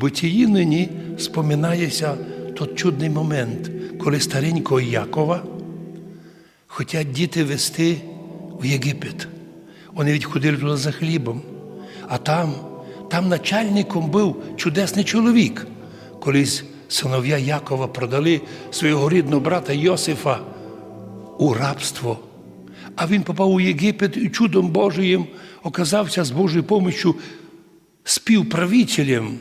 Бутії нині споминається той чудний момент, коли старенького Якова хотять діти вести в Єгипет. Вони відходили туди за хлібом. А там, там начальником був чудесний чоловік. Колись синов'я Якова продали свого рідного брата Йосифа у рабство. А він попав у Єгипет і чудом Божиїм оказався з Божою помощю співправителем.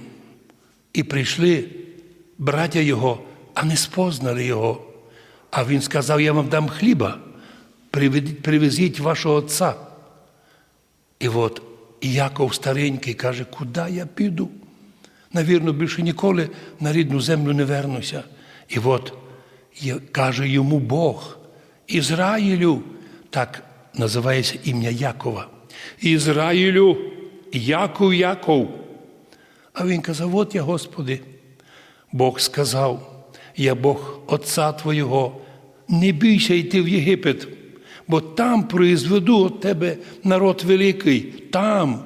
І прийшли браття його, а не спознали його. А він сказав: Я вам дам хліба, привезіть вашого отця. І от Яков старенький каже, куди я піду? Навірно, більше ніколи на рідну землю не вернуся. І от каже йому Бог, Ізраїлю, так називається ім'я Якова. Ізраїлю, Яков, Яков. А він казав: От я, Господи. Бог сказав: Я Бог Отця Твого, не бійся йти в Єгипет, бо там произведу від тебе народ великий, там,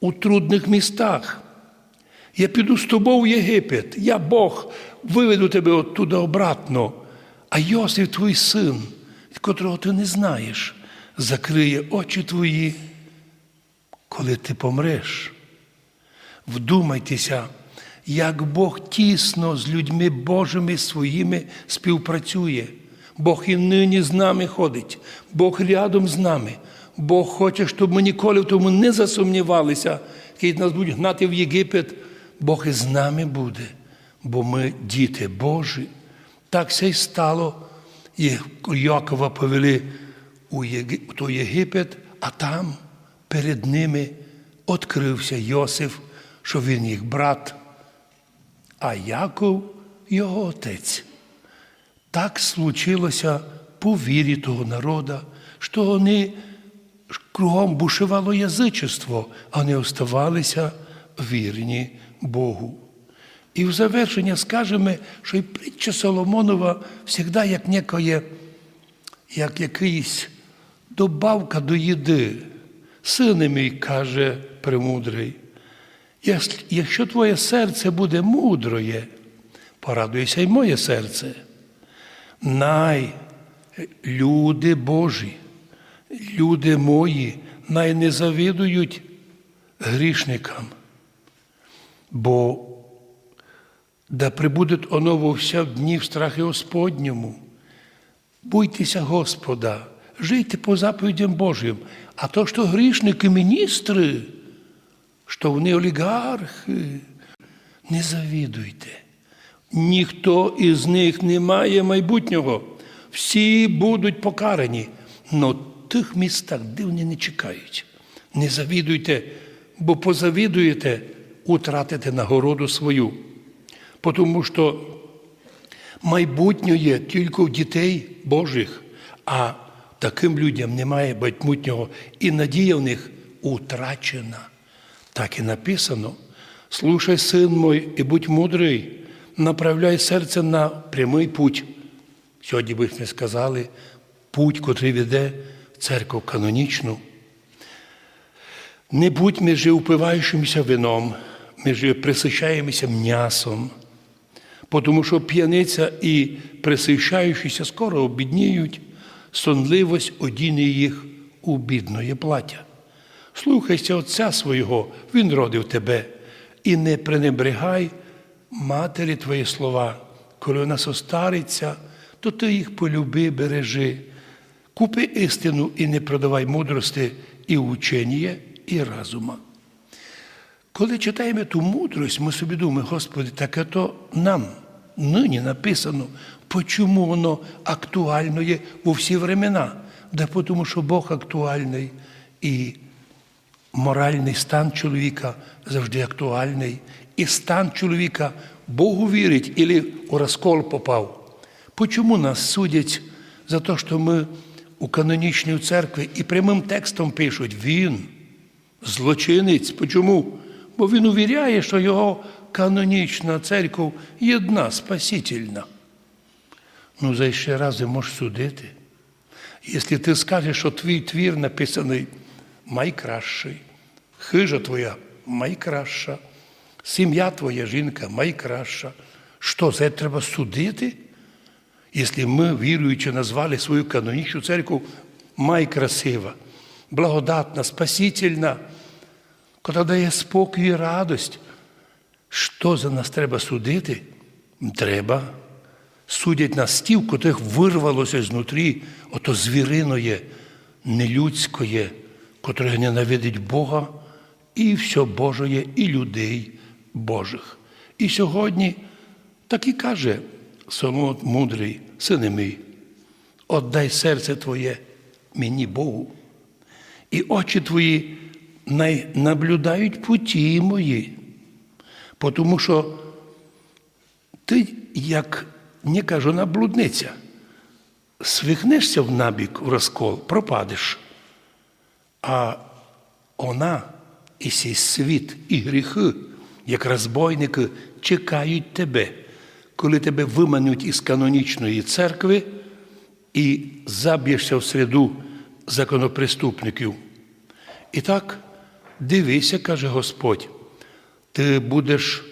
у трудних містах. Я піду з тобою в Єгипет, я Бог виведу тебе оттуда обратно. А Йосиф, твій син, котрого ти не знаєш, закриє очі твої, коли ти помреш. Вдумайтеся, як Бог тісно з людьми Божими своїми співпрацює. Бог і нині з нами ходить, Бог рядом з нами. Бог хоче, щоб ми ніколи в тому не засумнівалися, коли нас будуть гнати в Єгипет. Бог із нами буде, бо ми діти Божі. Так все й стало. Є- Якова повели у Єгипет, а там перед ними відкрився Йосиф, що він їх брат, а Яков його отець. Так случилося по вірі того народа, що вони кругом бушевало язичество, а не оставалися вірні Богу. І в завершення скажемо, що і притча Соломонова завжди як некоє, як якийсь добавка до їди. Сине мій, каже премудрий, «Єс- якщо твоє серце буде мудроє, порадуйся й моє серце. Най люди Божі, люди мої, най не завидують грішникам, бо да прибуде оно во вся дні в страхі Господньому. Бойтеся Господа, жийте по заповідям Божим. А то, що грішники, міністри, що вони олігархи, не завідуйте. Ніхто із них не має майбутнього. Всі будуть покарані. Но тих містах, де вони не чекають. Не завідуйте, бо позавідуєте, утратите нагороду свою. Тому що майбутнє є тільки в дітей Божих, а таким людям немає майбутнього, і надія в них утрачена. Так і написано: слушай, син мой, і будь мудрий, направляй серце на прямий путь. Сьогодні би ми сказали, путь, котрий веде в церкву канонічну. Не будь між упиваючимся вином, між присищаємося м'ясом, тому що п'яниця і присищаючися скоро обідніють, сонливость одіне їх у бідної плаття. Слухайся Отця свого, Він родив тебе, і не пренебрегай матері твої слова. Коли вона состариться, то ти їх полюби, бережи. Купи істину і не продавай мудрости і учення, і разума. Коли читаємо ту мудрость, ми собі думаємо, Господи, таке то нам нині написано, почому воно актуально є у всі времена. Да тому що Бог актуальний і моральний стан чоловіка завжди актуальний. І стан чоловіка Богу вірить, і у розкол попав. Почому нас судять за те, що ми у канонічній церкві і прямим текстом пишуть Він злочинець. Почому? Бо він увіряє, що його канонічна церква єдна, спасительна. Ну, за ще раз можеш судити. Якщо ти скажеш, що твій твір написаний майкращий, хижа твоя майкраща, Сім'я твоя жінка найкраща. Що це треба судити? Якщо ми, віруючи, назвали свою канонічну церкву майкрасива, благодатна, спасительна, котра дає спокій і радость, що за нас треба судити? Треба. Судять нас ті, котрих вирвалося знутрі ото звіриноє, нелюдське, котре ненавидить Бога і все Божоє, і людей Божих. І сьогодні так і каже Соломон мудрий, сине мій, отдай серце твоє мені Богу, і очі твої наблюдають путі мої, тому що ти, як не кажу, блудниця, свихнешся в набік в розкол, пропадеш. А вона і сей світ, і гріхи, як розбойники, чекають тебе, коли тебе вимануть із канонічної церкви і заб'єшся в середу законопреступників. І так, дивися, каже Господь, ти будеш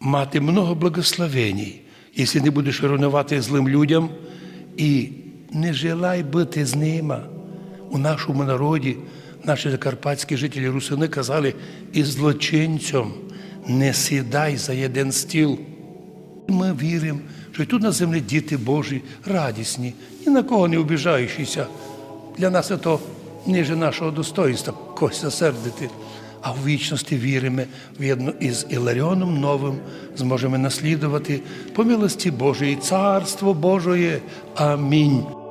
мати много благословеній, якщо не будеш ревнувати злим людям і не желай бути з ними. У нашому народі наші закарпатські жителі русини казали, і злочинцям не сідай за один стіл. Ми віримо, що тут на землі діти Божі радісні, ні на кого не обіжаючися. Для нас це ниже нашого достоїнства когось засердити. А в вічності віримо, вірно, із Іларіоном Новим зможемо наслідувати по милості Божої, Царство Божої. Амінь.